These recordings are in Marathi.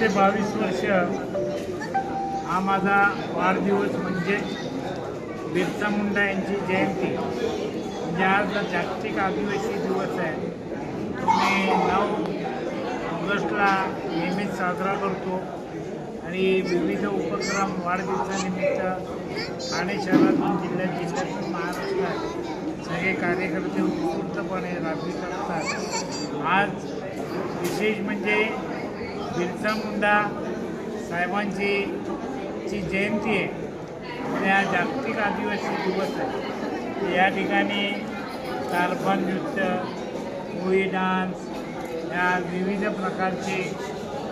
ते बावीस वर्ष हा माझा वाढदिवस म्हणजे बिरसा मुंडा यांची जयंती. म्हणजे आज जागतिक आदिवासी दिवस आहे. तो मी नऊ ऑगस्टला नेहमीच साजरा करतो. आणि विविध उपक्रम वाढदिवसानिमित्त ठाणे शहरातून जिल्ह्यात जिल्ह्यातून महाराष्ट्रात सगळे कार्यकर्ते उत्स्फूर्तपणे राबवित असतात. आज विशेष म्हणजे बिरसा मुंडा साहेबांची ची जयंती आहे. आणि हा जागतिक आदिवासी दिवस आहे. या ठिकाणी तारपण नृत्य कोळी डान्स या विविध प्रकारचे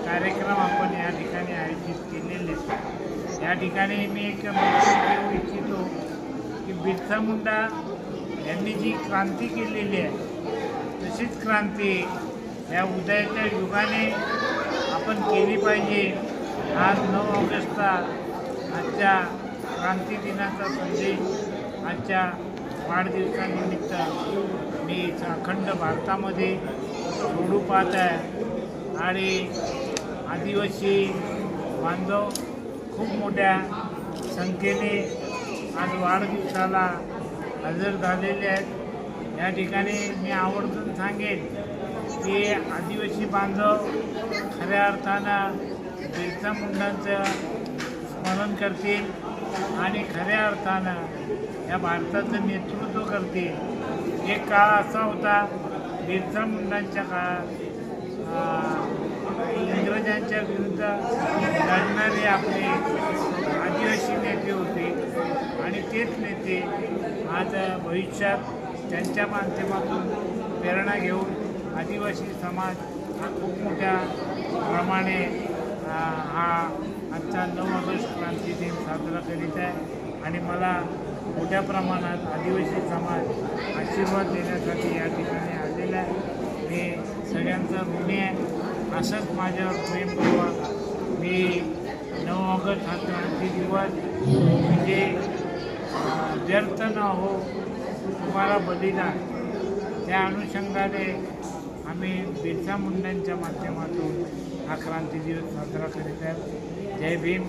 कार्यक्रम आपण या ठिकाणी आयोजित केलेले आहेत. या ठिकाणी मी एक मेसेज देऊ इच्छितो की बिरसा मुंडा यांनी जी क्रांती केलेली आहे तशीच क्रांती या उदयाच्या युगाने आपण केली पाहिजे. आज नऊ ऑगस्टचा आजच्या क्रांती दिनाचा संदेश आजच्या वाढदिवसानिमित्त मी अखंड भारतामध्ये सोडू पाहत आहे. आणि आदिवासी बांधव खूप मोठ्या संख्येने आज वाढदिवसाला हजर झालेले आहेत. या ठिकाणी मी आवर्जून सांगेन ते आदिवासी बांधव खऱ्या अर्थानं बिरसा मुंडांचं स्मरण करतील आणि खऱ्या अर्थानं या भारताचं नेतृत्व करतील. एक काळ असा होता बिरसा मुंडांच्या काळात इंग्रजांच्या विरुद्ध लढणारे आपले आदिवासी नेते होते. आणि तेच नेते आज भविष्यात त्यांच्या माध्यमातून प्रेरणा घेऊन आदिवासी समाज हा खूप मोठ्या प्रमाणे हा आजचा नऊ ऑगस्ट क्रांती दिन साजरा करीत आहे. आणि मला मोठ्या प्रमाणात आदिवासी समाज आशीर्वाद देण्यासाठी या ठिकाणी आलेला आहे. मी सगळ्यांचा ऋणी आहे. असंच माझ्यावर प्रेम मी नऊ ऑगस्ट हा क्रांती दिवस म्हणजे व्यर्थ न हो तुम्हाला बलिदान. त्या अनुषंगाने आम्ही बिरसा मुंडांच्या माध्यमातून हा क्रांती दिवस साजरा करीत आहोत जय भीम.